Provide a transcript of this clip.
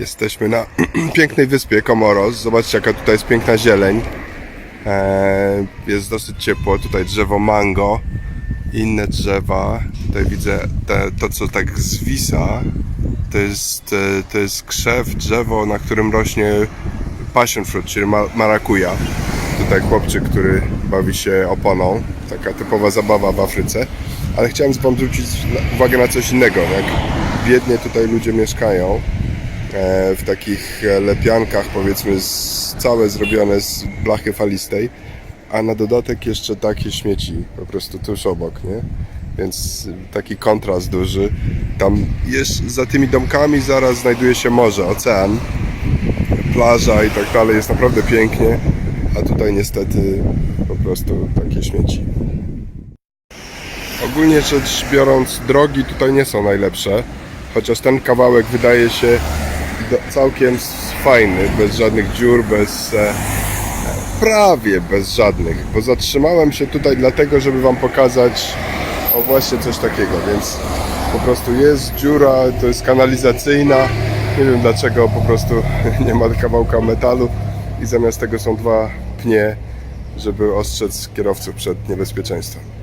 Jesteśmy na pięknej wyspie Komoros. Zobaczcie, jaka tutaj jest piękna zieleń. Eee, jest dosyć ciepło. Tutaj drzewo mango, inne drzewa. Tutaj widzę te, to, co tak zwisa. To jest, e, to jest krzew, drzewo, na którym rośnie passion fruit, czyli ma- marakuja. Tutaj chłopczyk, który bawi się oponą. Taka typowa zabawa w Afryce. Ale chciałem Wam zwrócić uwagę na coś innego. Jak biednie tutaj ludzie mieszkają e, w takich e, lepiankach, powiedzmy, z, całe zrobione z blachy falistej, a na dodatek jeszcze takie śmieci po prostu tuż obok, nie? Więc taki kontrast duży. Tam jest za tymi domkami zaraz znajduje się morze, ocean, plaża i tak dalej. Jest naprawdę pięknie, a tutaj niestety po prostu takie śmieci. Ogólnie rzecz biorąc, drogi tutaj nie są najlepsze, chociaż ten kawałek wydaje się całkiem fajny, bez żadnych dziur, bez. E, prawie bez żadnych, bo zatrzymałem się tutaj dlatego, żeby Wam pokazać o właśnie coś takiego, więc po prostu jest dziura, to jest kanalizacyjna. Nie wiem dlaczego po prostu nie ma kawałka metalu i zamiast tego są dwa pnie, żeby ostrzec kierowców przed niebezpieczeństwem.